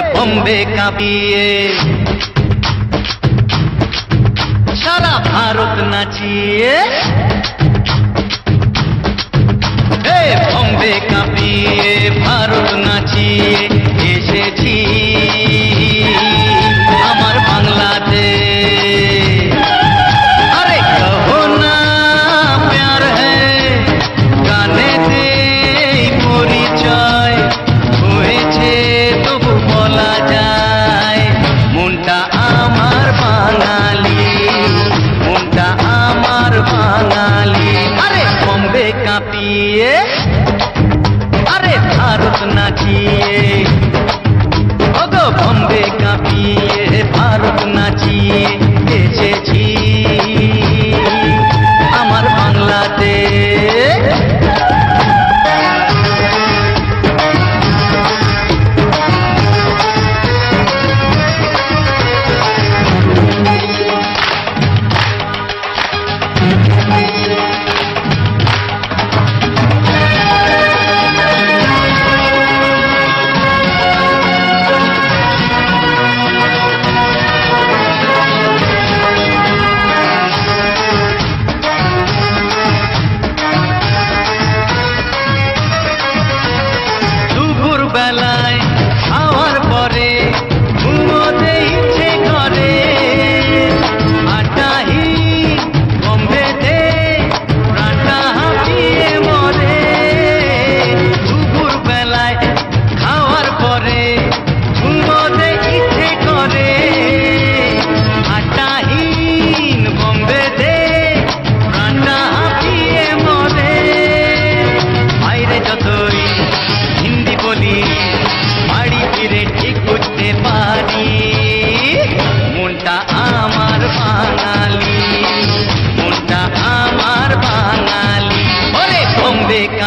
বম্বে কাঁপিয়ে। সারা ভারত নাচিয়ে। ভারত নাচিয়ে ওগো বম্বে কাঁপিয়ে ভারত নাচিয়ে এসেছি।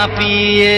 হাঁপিয়ে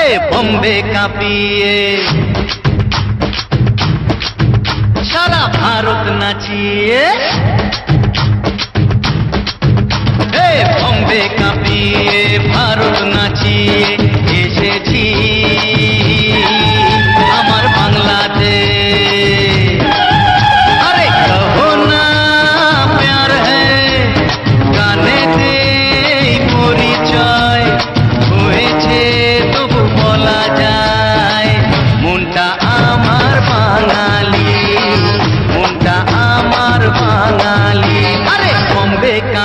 এ বম্বে কাঁপিয়ে। সারা ভারত নাচিয়ে।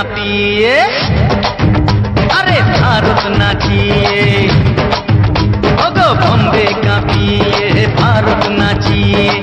কাঁপিয়ে আরে ভারত নাচিয়ে ওগো বম্বে কাঁপিয়ে ভারত নাচিয়ে।